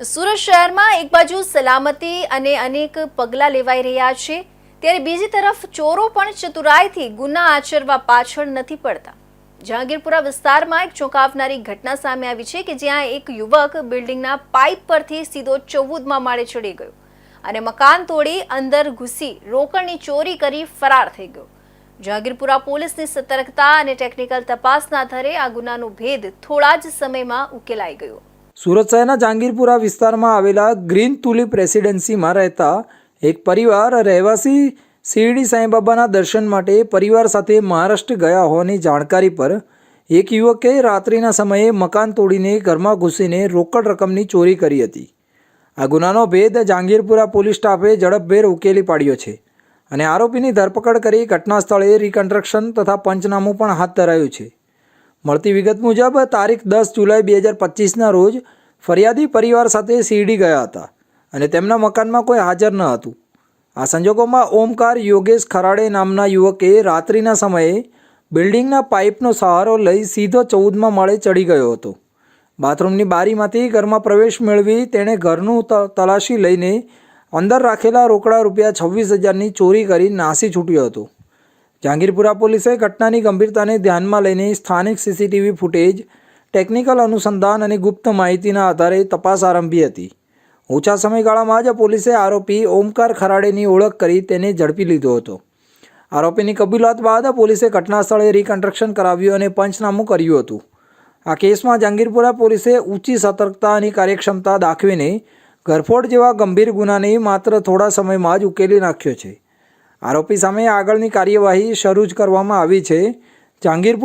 સુરત શહેરમાં એક બાજુ સલામતી અને અનેક પગલાં લેવાઈ રહ્યા છે, ત્યારે બીજી તરફ ચોરો પણ ચતુરાઈથી ગુના આચરવા પાછળ નથી પડતા. જહાંગીરપુરા વિસ્તારમાં એક ચોંકાવનારી ઘટના સામે આવી છે કે જ્યાં એક યુવક બિલ્ડિંગના પાઇપ પરથી સીધો ચૌદમાં માળે ચડી ગયો અને મકાન તોડી અંદર ઘૂસી રોકડની ચોરી કરી ફરાર થઈ ગયો. જહાંગીરપુરા પોલીસની સતર્કતા અને ટેકનિકલ તપાસના આધારે આ ગુનાનો ભેદ થોડા જ સમયમાં ઉકેલાઈ ગયો. સુરત શહેરના જહાંગીરપુરા વિસ્તારમાં આવેલા ગ્રીન તુલિપ રેસિડેન્સીમાં રહેતા એક પરિવાર રહેવાસી શિરડી સાંઈબાબાના દર્શન માટે પરિવાર સાથે મહારાષ્ટ્ર ગયા હોવાની જાણકારી પર એક યુવકે રાત્રિના સમયે મકાન તોડીને ઘરમાં ઘૂસીને રોકડ રકમની ચોરી કરી હતી. આ ગુનાનો ભેદ જાંગીરપુરા પોલીસ સ્ટાફે ઝડપભેર ઉકેલી પાડ્યો છે અને આરોપીની ધરપકડ કરી ઘટના સ્થળે રિકન્સ્ટ્રક્શન તથા પંચનામું પણ હાથ ધરાયું છે. મળતી વિગત મુજબ, તારીખ દસ જુલાઈ બે હજાર પચીસના રોજ ફરિયાદી પરિવાર સાથે શિરડી ગયા હતા અને તેમના મકાનમાં કોઈ હાજર ન હતું. આ સંજોગોમાં ઓમકાર યોગેશ ખરાડે નામના યુવકે રાત્રિના સમયે બિલ્ડિંગના પાઇપનો સહારો લઈ સીધો ચૌદમાં માળે ચડી ગયો હતો. બાથરૂમની બારીમાંથી ઘરમાં પ્રવેશ મેળવી તેણે ઘરનું તલાશી લઈને અંદર રાખેલા રોકડા રૂપિયા છવ્વીસ હજારની ચોરી કરી નાસી છૂટ્યો હતો. જહાંગીરપુરા પોલીસે ઘટનાની ગંભીરતાને ધ્યાનમાં લઈને સ્થાનિક સીસીટીવી ફૂટેજ, ટેકનિકલ અનુસંધાન અને ગુપ્ત માહિતીના આધારે તપાસ આરંભી હતી. ઓછા સમયગાળામાં જ પોલીસે આરોપી ઓમકાર ખરાડેની ઓળખ કરી તેને ઝડપી લીધો હતો. આરોપીની કબૂલાત બાદ પોલીસે ઘટના સ્થળે રિકન્સ્ટ્રક્શન કરાવ્યું અને પંચનામું કર્યું હતું. આ કેસમાં જહાંગીરપુરા પોલીસે ઊંચી સતર્કતા અને કાર્યક્ષમતા દાખવીને ઘરફોડ જેવા ગંભીર ગુનાને માત્ર થોડા સમયમાં જ ઉકેલી નાખ્યો છે. આરોપી સામે આગળની કાર્યવાહી શરૂ કરવામાં આવી છે. જહાંગીરપુરા